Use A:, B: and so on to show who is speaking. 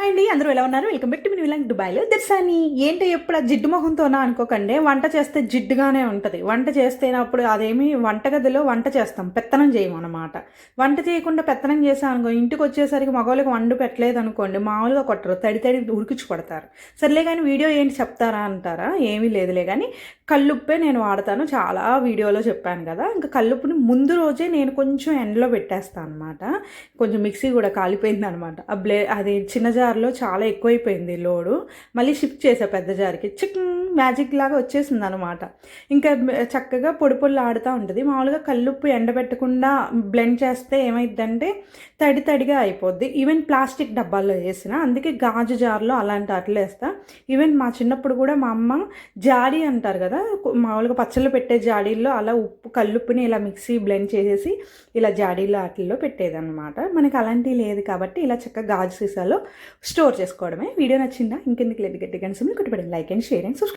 A: Hi అండి అందరూ ఎలా ఉన్నారు? వెల్కమ్ బ్యాక్ టు మీ విలాంగ్ దుబాయ్లో. దర్శాని ఏంటి ఎప్పుడు ఆ జిడ్డు మొహంతోనా అనుకోకండి. వంట చేస్తే జిడ్డుగానే ఉంటుంది. వంట చేస్తేనప్పుడు అదేమి వంటగదిలో వంట చేస్తాం. పెత్తనం చేయము అనమాట వంట చేయకుండా పెత్తనం చేసాం అనుకో ఇంటికి వచ్చేసరికి మగవాళ్ళకి వండు పెట్టలేదు అనుకోండి మామూలుగా కొట్టరు. తడి తడి ఉడికించి కొడతారు. సర్లే కానీ వీడియో ఏంటి చెప్తారా అంటారా? ఏమీ లేదులే కానీ కల్లుప్పే నేను వాడతాను. చాలా వీడియోలో చెప్పాను కదా. ఇంకా కల్లుప్పుని ముందు రోజే నేను కొంచెం ఎండలో పెట్టేస్తాను అనమాట కొంచెం మిక్సీ కూడా కాలిపోయింది అనమాట ఆ బ్లే అది చిన్న జార్లో చాలా ఎక్కువైపోయింది లోడు. మళ్ళీ షిఫ్ట్ చేసా పెద్ద జార్కి. చిక్ మ్యాజిక్ లాగా వచ్చేసింది అనమాట ఇంకా చక్కగా పొడి పొడి ఆడుతూ ఉంటుంది. మామూలుగా కల్లుప్పు ఎండబెట్టకుండా బ్లెండ్ చేస్తే ఏమైందంటే తడి తడిగా అయిపోద్ది. ఈవెన్ ప్లాస్టిక్ డబ్బాల్లో వేసిన అందుకే గాజు జార్లో అలాంటి అట్లేస్తా ఈవెన్ మా చిన్నప్పుడు కూడా మా అమ్మ జాడీ అంటారు కదా మామూలుగా పచ్చళ్ళు పెట్టే జాడీల్లో అలా ఉప్పు కల్లుప్పుని ఇలా మిక్సీ బ్లెండ్ చేసేసి ఇలా జాడీల్లో వాటిల్లో పెట్టేదన్నమాట. మనకి అలాంటివి లేదు కాబట్టి ఇలా చక్కగా గాజు సీసాలో స్టోర్ చేసుకోవడమే. వీడియో నచ్చిందా? ఇంకెందుకు లేదు. గట్టి కనీసం కుట్టుబడి like and share and subscribe.